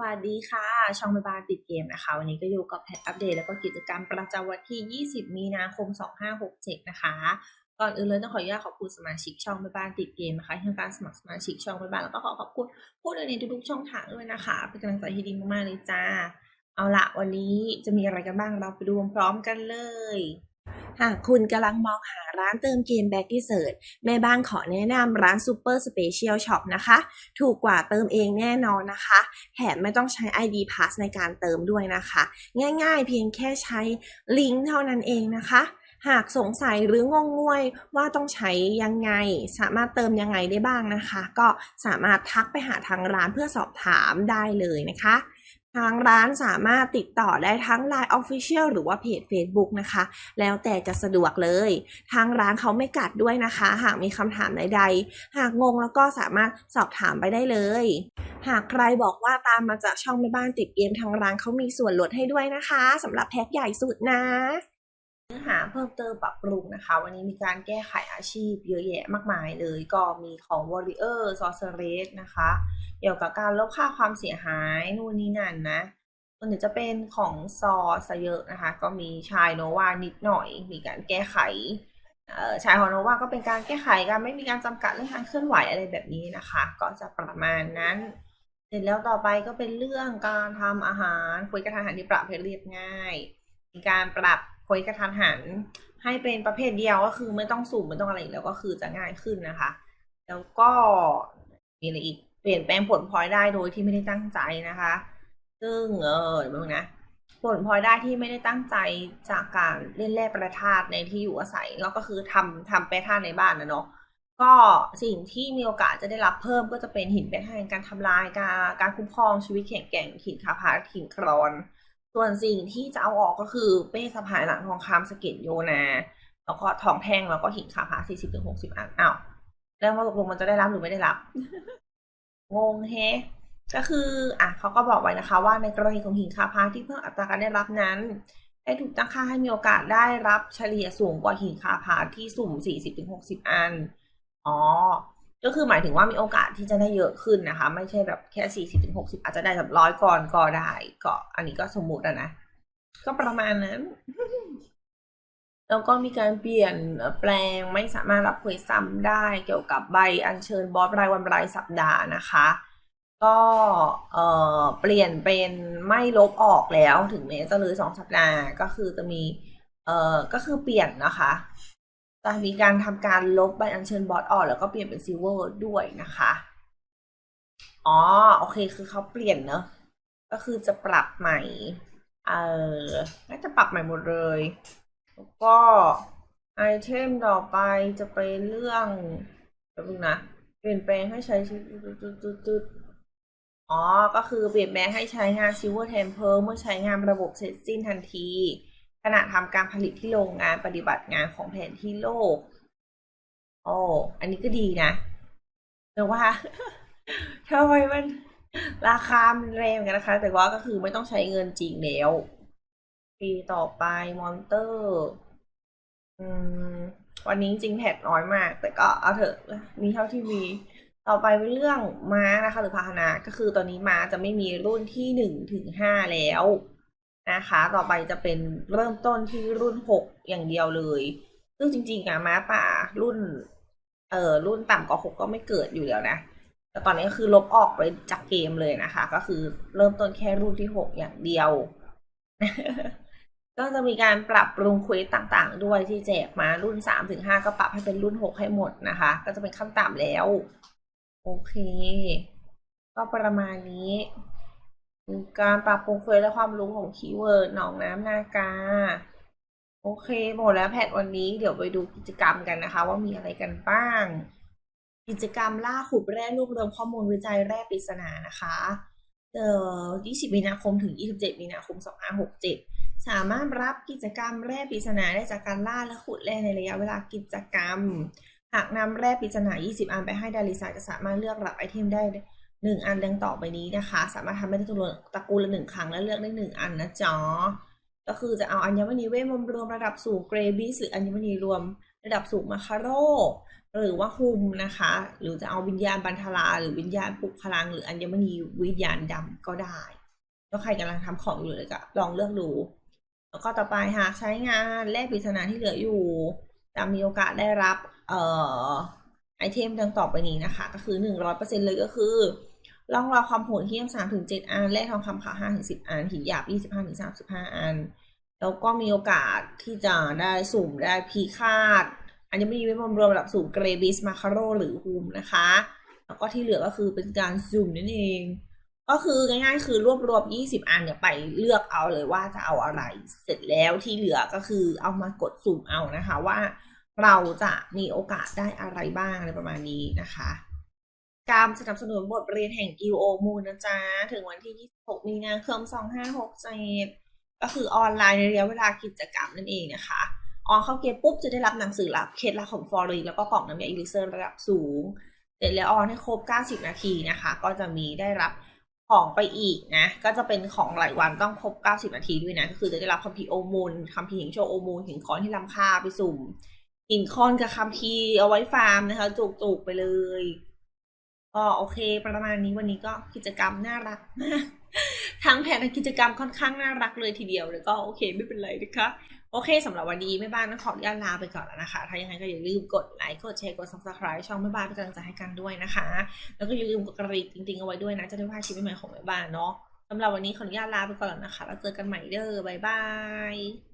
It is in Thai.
วัสดีค่ะ ช่องแม่บ้านติดเกมนะคะ วันนี้ก็อยู่กับแพทอัปเดต แล้วก็กิจกรรมประจำวันที่ 20 มีนาคม 2567 นะคะ ก่อนอื่นเลยต้องขออนุญาตขอบคุณสมาชิกช่องแม่บ้านติดเกมนะคะที่ทำการสมัครสมาชิกช่องแม่บ้านแล้วก็ขอขอบคุณผู้ดำเนินทุกๆช่องทางด้วยนะคะ เป็นกำลังใจที่ดีมากๆเลยจ้า เอาละวันนี้จะมีอะไรกันบ้างเราไปดูพร้อมกันเลย หากคุณกำลังมองหาร้านเติมเกมแบ็กที่เสิร์ชแม่บ้านขอแนะนำร้าน Super Special Shop นะคะ ถูกกว่าเติมเองแน่นอนนะคะ แถมไม่ต้องใช้ ID Pass ในการเติมด้วยนะคะ ง่ายๆเพียงแค่ใช้ลิงก์เท่านั้นเองนะคะ หากสงสัยหรืองงงวยว่าต้องใช้ยังไง สามารถเติมยังไงได้บ้างนะคะ ก็สามารถทักไปหาทางร้านเพื่อสอบถามได้เลยนะคะ ทางร้านสามารถติดต่อได้ทั้ง Line Official หรือว่าเพจ Facebook นะคะ แล้วแต่จะสะดวกเลย ทางร้านเขาไม่กัดด้วยนะคะ หากมีคำถามใดๆ หากงงแล้วก็สามารถสอบถามไปได้เลย หากใครบอกว่าตามมาจากช่องแม่บ้านติดเกมทางร้านเขามีส่วนลดให้ด้วยนะคะสำหรับแพ็คใหญ่สุดนะ เนื้อหาเพิ่มเติมปรับปรุงนะคะ วันนี้มีการแก้ไขอาชีพเยอะแยะมากมายเลย ก็มีของ Warrior Sorceress นะคะ เกี่ยวกับการลบค่าความเสียหายนู่นนี่นั่นนะส่วนใหญ่จะเป็นของซอซะเยอะนะคะ ก็มีชายโนวานิดหน่อย มีการแก้ไขชายฮอนโนวาก็เป็นการแก้ไขการไม่มีการจำกัดเรื่องการเคลื่อนไหวอะไรแบบนี้นะคะ ก็จะประมาณนั้นเสร็จแล้วต่อไปก็เป็นเรื่องการทำอาหารคุยกระทันหันที่ปรับให้เรียบง่าย มีการปรับ คุยกระทันหัน ให้เป็นประเภทเดียวก็คือไม่ต้องสุ่มไม่ต้องอะไรอีกแล้วก็คือจะง่ายขึ้นนะคะ แล้วก็มีอะไรอีกเปลี่ยนแปลงผลพลอยได้โดยที่ไม่ได้ตั้งใจนะคะ ซึ่งเออเดี๋ยวมึงนะผลพลอยได้ที่ไม่ได้ตั้งใจจากการเล่นแร่ประทาตในที่อยู่อาศัยแล้วก็คือทำทำแปรธาตุในบ้านนะเนาะก็สิ่งที่มีโอกาสจะได้รับเพิ่มก็จะเป็นหินแปรธาตุการทำลายการการคุ้มครองชีวิตแข็งแกร่งหินคาพารหินครอน ส่วนสิ่งที่จะเอาออกก็คือเป้สะพายหลังทองคำสเก็ดโยนา แล้วก็ทองแท่งแล้วก็หินคาพาสี่สิบถึงหกสิบอันอ้าวแล้วมาตกลงมันจะได้รับหรือไม่ได้รับ งงแฮก็คืออะเขาก็บอกไว้นะคะ ว่าในกรณีของหินคาพาที่เพิ่มอัตราการได้รับนั้นได้ถูกตั้งค่าให้มีโอกาสได้รับเฉลี่ยสูงกว่าหินคาพาที่สุ่ม 40-60 อัน อ๋อ ก็คือหมายถึงว่ามีโอกาสที่จะได้เยอะขึ้นนะคะ ไม่ใช่แบบแค่40-60อาจจะได้แบบร้อยก่อนก็ได้ก็อันนี้ก็สมมุติอะนะ ก็ประมาณนั้น แล้วก็มีการเปลี่ยนแปลงไม่สามารถรับเควสซ้ำได้เกี่ยวกับใบอัญเชิญบอสรายวันรายสัปดาห์นะคะ ก็เอ่อเปลี่ยนเป็นไม่ลบออกแล้วถึงแม้จะเลยสองสัปดาห์ก็คือจะมีเอ่อก็คือเปลี่ยนนะคะ จะมีการทำการลบใบอัญเชิญบอสออก แล้วก็เปลี่ยนเป็นซิลเวอร์ด้วยนะคะ อ๋อ โอเค คือเขาเปลี่ยนเนอะ ก็คือจะปรับใหม่ เออน่าจะปรับใหม่หมดเลย แล้วก็ไอเทมต่อไปจะเป็นเรื่องแป๊บนึงนะ เปลี่ยนแปลงให้ใช้ชื่อจุดอ๋อ ก็คือเปลี่ยนแปลงให้ใช้งาน Silver Temper เมื่อใช้งานระบบเสร็จสิ้นทันที ณะทำการผลิตที่โรงงานปฏิบัติงานของแผนที่โลกโอ้อันนี้ก็ดีนะแต่ว่าทำไมมันราคามันแรงกันนะคะ แต่ว่าก็คือไม่ต้องใช้เงินจริงแล้วปีต่อไปมอนเตอร์ อืม วันนี้จริงแพทน้อยมาก แต่ก็เอาเถอะมีเท่าที่มีต่อไปเป็นเรื่องม้านะคะ หรือพาหนะก็คือตอนนี้ม้าจะไม่มีรุ่นที่หนึ่งถึงห้าแล้ว นะคะ ต่อไปจะเป็นเริ่มต้นที่รุ่นหกอย่างเดียวเลย ซึ่งจริงๆอะม้าป่ารุ่น เอ่อรุ่นต่ำกว่าหกก็ไม่เกิดอยู่แล้วนะ แต่ตอนนี้ก็คือลบออกไปจากเกมเลยนะคะ ก็คือเริ่มต้นแค่รุ่นที่หกอย่างเดียว ก็จะมีการปรับปรุงเควสต่างๆ ด้วยที่แจกมารุ่นสามถึงห้าก็ปรับให้เป็นรุ่นหกให้หมดนะคะ ก็จะเป็นขั้นต่ำแล้ว โอเค ก็ประมาณนี้ การปรับปรุงเควสและความรู้ของคีย์เวิร์ดหนองน้ำนากา โอเคหมดแล้วแพทวันนี้เดี๋ยวไปดูกิจกรรมกันนะคะ ว่ามีอะไรกันบ้าง กิจกรรมล่าขุดแร่รวบรวมข้อมูลวิจัยแร่ปริศนานะคะเอ่อ20 มีนาคมถึง 27 มีนาคม 2567 สามารถรับกิจกรรมแร่ปริศนาได้จากการล่าและขุดแร่ในระยะเวลากิจกรรม หากนำแร่ปริศนา 20 อันไปให้ดาริสาจะสามารถเลือกรับไอเทมได้ 1อันดังต่อไปนี้นะคะ สามารถทำได้ตระกูลตระกูลละหนึ่งครั้งและเลือกได้1อันนะจ๊ะก็คือจะเอาอัญมณีเวทมนต์รวมระดับสูงเกรบิสหรืออัญมณีรวมระดับสูงมาคาโรหรือว่าฮุมนะคะ หรือจะเอาวิญญาณบันทลา หรือวิญญาณปลุกพลัง หรืออัญมณีวิญญาณดำก็ได้แล้วใครกำลังทำของอยู่เลยก็ลองเลือกดูแล้วก็ต่อไปหากใช้งานแลกปริศนาที่เหลืออยู่จะมีโอกาสได้รับ เอ่อ ไอเทมดังต่อไปนี้นะคะ ก็คือ 100%เลยก็คือร่องรอยความโหดเหี้ยม3ถึง7อันแลกทองคำขาว5ถึง10 อัน หินหยาบ 25ถึง35 อัน แล้วก็มีโอกาสที่จะได้สุ่มได้พีคาด อันนี้ไม่มีเวทมนต์รวมระดับสูงเกรบิสมาคาโรหรือฮูมนะคะ แล้วก็ที่เหลือก็คือเป็นการสุ่มนั่นเอง ก็คือง่ายๆ คือรวบรวม 20 อันเนี่ยไปเลือกเอาเลยว่าจะเอาอะไร เสร็จแล้วที่เหลือก็คือเอามากดสุ่มเอานะคะว่า เราจะมีโอกาสได้อะไรบ้างอะไรประมาณนี้นะคะการสนับสนุนบทเรียนแห่งกิวโอมูลนะจ๊ะ ถึงวันที่ 26 มีนาคม 2567 ก็คือออนไลน์ในระยะเวลากิจกรรมนั่นเองนะคะ ออนเข้าเกมปุ๊บจะได้รับหนังสือลับเคล็ดลับของฟอรีแล้วก็กล่องน้ำยาอิลิเซอร์ระดับสูง เสร็จแล้วออนให้ครบ 90 นาทีนะคะ ก็จะมีได้รับของไปอีกนะ ก็จะเป็นของรายวันต้องครบ 90 นาทีด้วยนะ ก็คือจะได้รับคัมภีร์โอมูลคัมภีร์หิงโชว์โอมูลหินคอนที่ล้ำค่าไปสุ่ม หินคอนกับคัมภีเอาไว้ฟาร์มนะคะ จุกๆไปเลยก็โอเค ประมาณนี้วันนี้ก็กิจกรรมน่ารักมากทั้งแผนกิจกรรมค่อนข้างน่ารักเลยทีเดียวแล้วก็โอเคไม่เป็นไรนะคะโอเคสำหรับวันนี้แม่บ้านต้องขออนุญาตลาไปก่อนแล้วนะคะ ถ้ายังไงก็อย่าลืมกดไลค์กดแชร์กด subscribe ช่องแม่บ้านเป็นกำลังใจให้กันด้วยนะคะ แล้วก็อย่าลืมกดกระดิ่งจริงๆเอาไว้ด้วยนะ จะได้พลาดคลิปใหม่ๆของแม่บ้านเนาะสำหรับวันนี้ขออนุญาตลาไปก่อนแล้วนะคะ แล้วเจอกันใหม่เด้อบ๊ายบาย